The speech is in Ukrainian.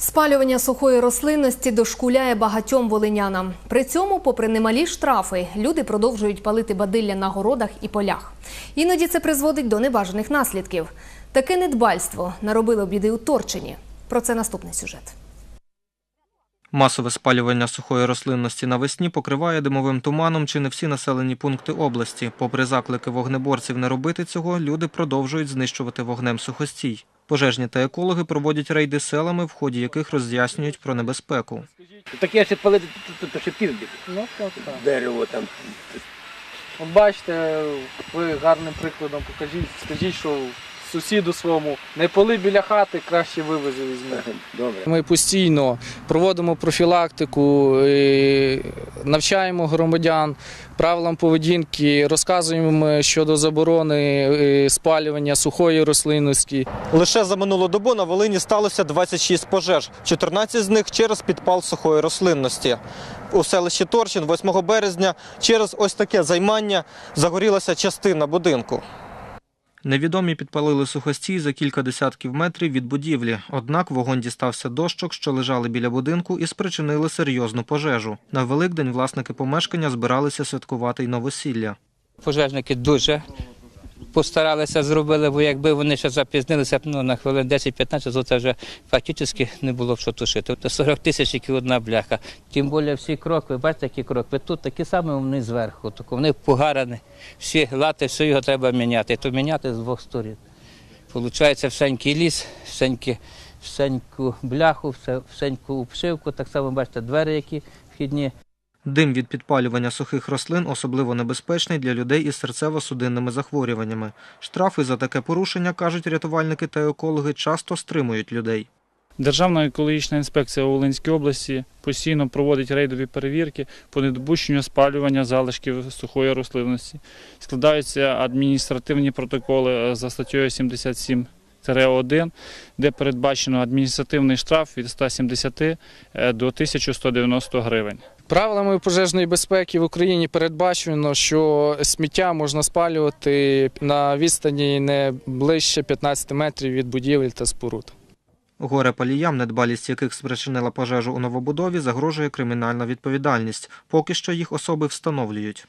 Спалювання сухої рослинності дошкуляє багатьом волинянам. При цьому, попри немалі штрафи, люди продовжують палити бадилля на городах і полях. Іноді це призводить до небажаних наслідків. Таке недбальство наробило біди у Торчині. Про це наступний сюжет. Масове спалювання сухої рослинності навесні покриває димовим туманом чи не всі населені пункти області. Попри заклики вогнеборців не робити цього, люди продовжують знищувати вогнем сухостій. Пожежні та екологи проводять рейди селами, в ході яких роз'яснюють про небезпеку. Таке ще палити, то, то, то ще півбіг. Ну так, так. Дерево там. От бачите, ви гарним прикладом покажіть, скажіть, що сусіду своєму не поли біля хати, краще вивези візьми. Добре. Ми постійно проводимо профілактику, е, навчаємо громадян правилам поведінки, розказуємо щодо заборони е, спалювання сухої рослинності. Лише за минулу добу на Волині сталося 26 пожеж, 14 з них через підпал сухої рослинності. У селищі Торчин 8 березня через ось таке займання загорілася частина будинку. Невідомі підпалили сухостій за кілька десятків метрів від будівлі. Однак вогонь дістався дощок, що лежали біля будинку, і спричинили серйозну пожежу. На Великдень власники помешкання збиралися святкувати й новосілля. Пожежники дуже постаралися зробили, бо якби вони ще запізнилися ну, на хвилин 10-15, то це вже фактично не було б що тушити. То 40 тисяч тільки одна бляха. Тим більше всі крокви, бачите, які крокви. Тут такі самі вони зверху, тільки вони погарані. Всі лати, все його треба міняти. То міняти з двох сторін. Получається всенький ліс, всенькі, всеньку бляху, всеньку обшивку, так само бачите, двері, які вхідні. Дим від підпалювання сухих рослин особливо небезпечний для людей із серцево-судинними захворюваннями. Штрафи за таке порушення, кажуть рятувальники та екологи, часто стримують людей. Державна екологічна інспекція у Волинській області постійно проводить рейдові перевірки по недопущенню спалювання залишків сухої рослинності. Складаються адміністративні протоколи е, за статтєю 77 1 де передбачено адміністративний штраф від 170 е, до 1190 гривень. Правилами пожежної безпеки в Україні передбачено, що сміття можна спалювати на відстані не ближче 15 метрів від будівель та споруд. Горе паліям, недбалість яких спричинила пожежу у новобудові, загрожує кримінальна відповідальність. Поки що їх особи встановлюють.